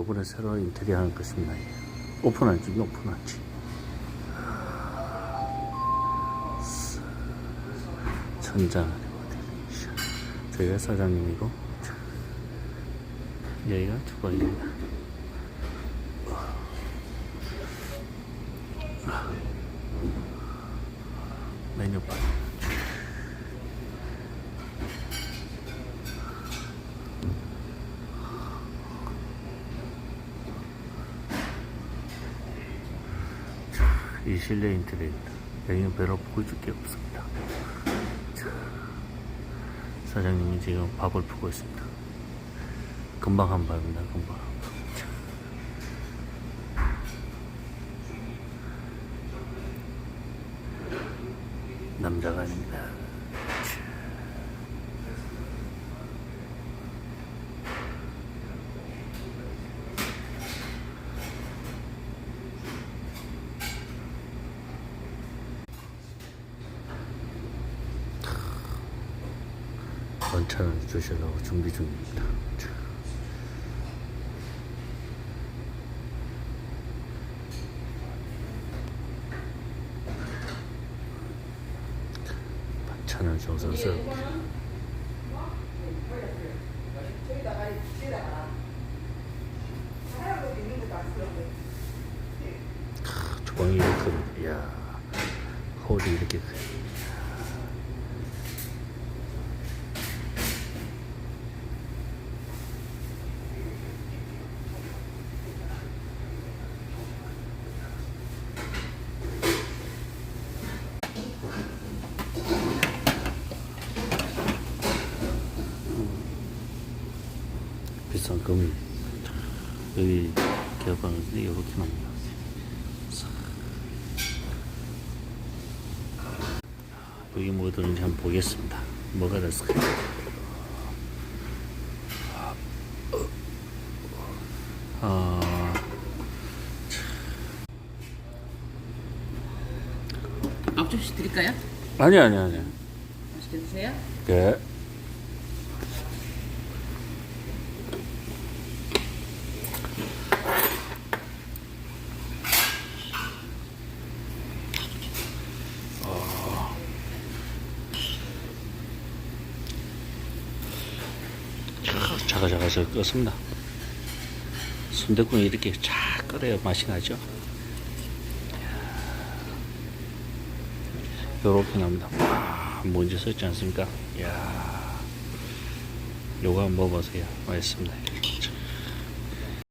요번에 새로 인테리어 하는 것입니다. 오픈할지 오픈할지. 천장 저희가 사장님이고 여기가 주방입니다. 메뉴판. 이 실내 인테리어입니다. 여기는 별로 보여줄 게 없습니다. 자, 사장님이 지금 밥을 푸고 있습니다. 금방 한 밥입니다. 금방. 자. 남자가 아닙니다. 반찬을 주시려고 준비 중입니다. 자. 반찬을 정성스럽게 크, 주방이 이렇게 큽니다. 이야, 홀이 이렇게 커 비싼 금이 여기 개방을 이렇게 납니다. 여기 뭐 들은지 한번 보겠습니다. 뭐가 됐을까요? 아, 앞접시 드릴까요? 아니 아니 아니. 맛있게 드세요. 네. 자가자가서 껐습니다. 순대국이 이렇게 쫙 끓여야 맛이 나죠. 요렇게 납니다. 와, 뭔지 썼지 않습니까? 이야, 요거 한번 먹어보세요. 맛있습니다.